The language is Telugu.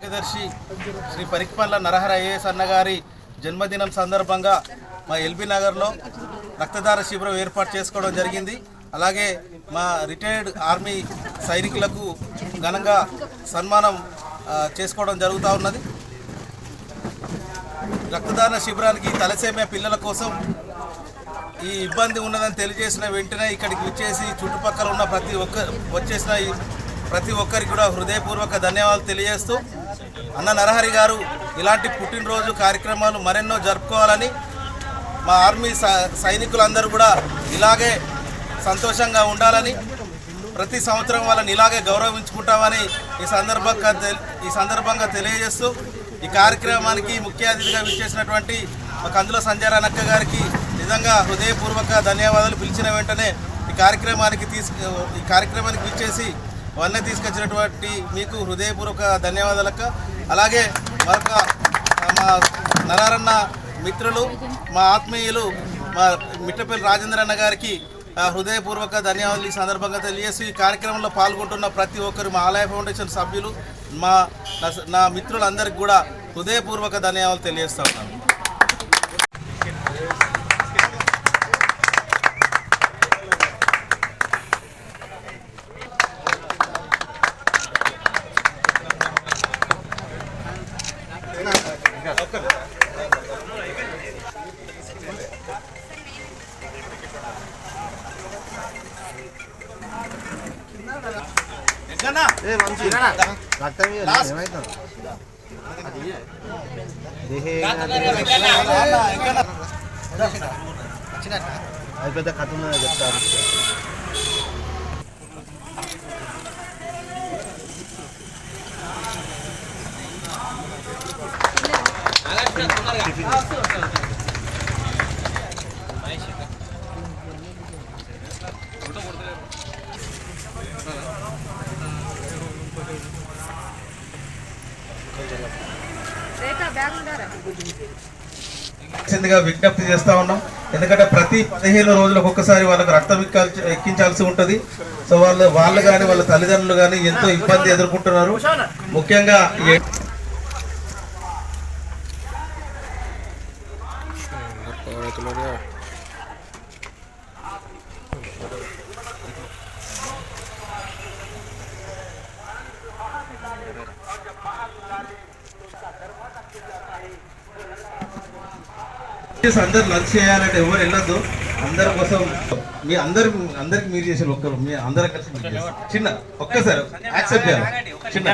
కార్యదర్శి శ్రీ పరిక్పల్ల నరహర ఐఏఎస్ అన్నగారి జన్మదినం సందర్భంగా మా ఎల్బీ నగర్లో రక్తదాన శిబిరం ఏర్పాటు చేసుకోవడం జరిగింది. అలాగే మా రిటైర్డ్ ఆర్మీ సైనికులకు ఘనంగా సన్మానం చేసుకోవడం జరుగుతూ ఉన్నది. రక్తదాన శిబిరానికి తలసేమే పిల్లల కోసం ఈ ఇబ్బంది ఉన్నదని తెలియజేసిన వెంటనే ఇక్కడికి వచ్చేసి చుట్టుపక్కల ఉన్న ప్రతి ఒక్క వచ్చేసిన ఈ ప్రతి ఒక్కరికి కూడా హృదయపూర్వక ధన్యవాదాలు తెలియజేస్తూ అన్న నరహరి గారు ఇలాంటి పుట్టినరోజు కార్యక్రమాలు మరెన్నో జరుపుకోవాలని మా ఆర్మీ సైనికులందరూ కూడా ఇలాగే సంతోషంగా ఉండాలని ప్రతి సంవత్సరం వాళ్ళని ఇలాగే గౌరవించుకుంటామని ఈ సందర్భంగా ఈ సందర్భంగా తెలియజేస్తూ ఈ కార్యక్రమానికి ముఖ్య అతిథిగా విచ్చేసినటువంటి మా కందుల సంజయ్ అక్క గారికి నిజంగా హృదయపూర్వక ధన్యవాదాలు. పిలిచిన వెంటనే ఈ కార్యక్రమానికి తీసుకు ఈ కార్యక్రమానికి పిలిచేసి వన్నె తీసుకొచ్చినటువంటి మీకు హృదయపూర్వక ధన్యవాదాలక్క. అలాగే మరొక మా నరారన్న మిత్రులు మా ఆత్మీయులు మా మిట్టపల్లి రాజేంద్ర అన్న గారికి హృదయపూర్వక ధన్యవాదాలు ఈ సందర్భంగా తెలియజేసి ఈ కార్యక్రమంలో పాల్గొంటున్న ప్రతి ఒక్కరు మా ఆలయ ఫౌండేషన్ సభ్యులు మా నా- నా మిత్రులందరికీ కూడా హృదయపూర్వక ధన్యవాదాలు తెలియజేస్తా ఉన్నాను. అది పెద్ద కథ ఉన్నది చెప్తారు విజ్ఞప్తి చేస్తా ఉన్నాం. ఎందుకంటే ప్రతి పదిహేను రోజులకు ఒక్కసారి వాళ్ళకు రక్తం ఎక్కాల్సి ఎక్కించాల్సి ఉంటుంది. సో వాళ్ళు వాళ్ళు కానీ వాళ్ళ తల్లిదండ్రులు కానీ ఎంతో ఇబ్బంది ఎదుర్కొంటున్నారు. ముఖ్యంగా ఈ అందరు లంచ్ చేయాలంటే ఎవరు వెళ్ళొద్దు. అందరి కోసం మీ అందరు అందరికి మీరు చేసిన ఒక్కరు మీ అందరం కలిసి చిన్న ఒక్కసారి యాక్సెప్ట్ చేయాలి. చిన్న.